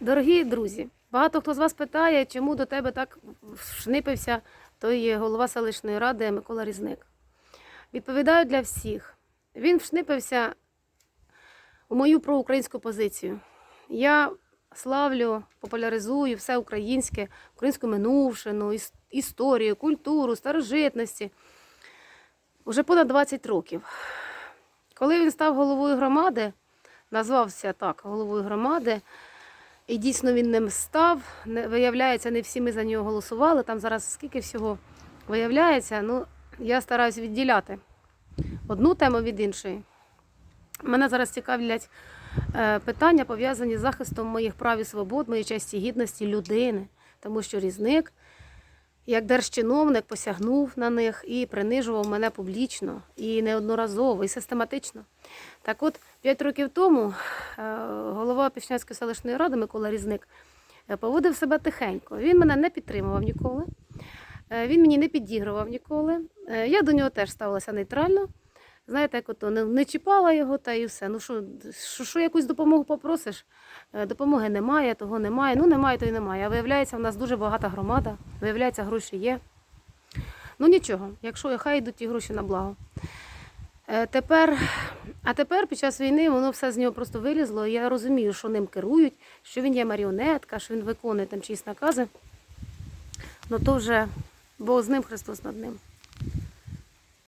Дорогі друзі, багато хто з вас питає, чому до тебе так шнипився той голова селищної ради Микола Різник. Відповідаю для всіх. Він вшнипився у мою проукраїнську позицію. Я славлю, популяризую все українське, українську минувшину, історію, культуру, старожитності вже понад 20 років. Коли він став головою громади, назвався так головою громади, і дійсно він ним став. Виявляється, не всі ми за нього голосували. Там зараз скільки всього виявляється. Ну, я стараюся відділяти одну тему від іншої. Мене зараз цікавлять е, питання, пов'язані з захистом моїх прав і свобод, моєї честі гідності людини, тому що різник, як держчиновник, посягнув на них і принижував мене публічно, і неодноразово, і систематично. Так от, п'ять років тому е, голова Пішнянської селищної ради Микола Різник е, поводив себе тихенько. Він мене не підтримував ніколи, е, він мені не підігрував ніколи. Я до нього теж ставилася нейтрально. Знаєте, як ото не, не чіпала його та і все. Ну що, що, що якусь допомогу попросиш? Е, Допомоги немає, того немає. Ну немає, то й немає. А виявляється, у нас дуже багата громада, виявляється, гроші є. Ну нічого, якщо хай йдуть ті гроші на благо. Е, Тепер, а тепер під час війни воно все з нього просто вилізло. Я розумію, що ним керують, що він є маріонетка, що він виконує там чиїсь накази. Ну то вже Бог з ним, Христос над ним.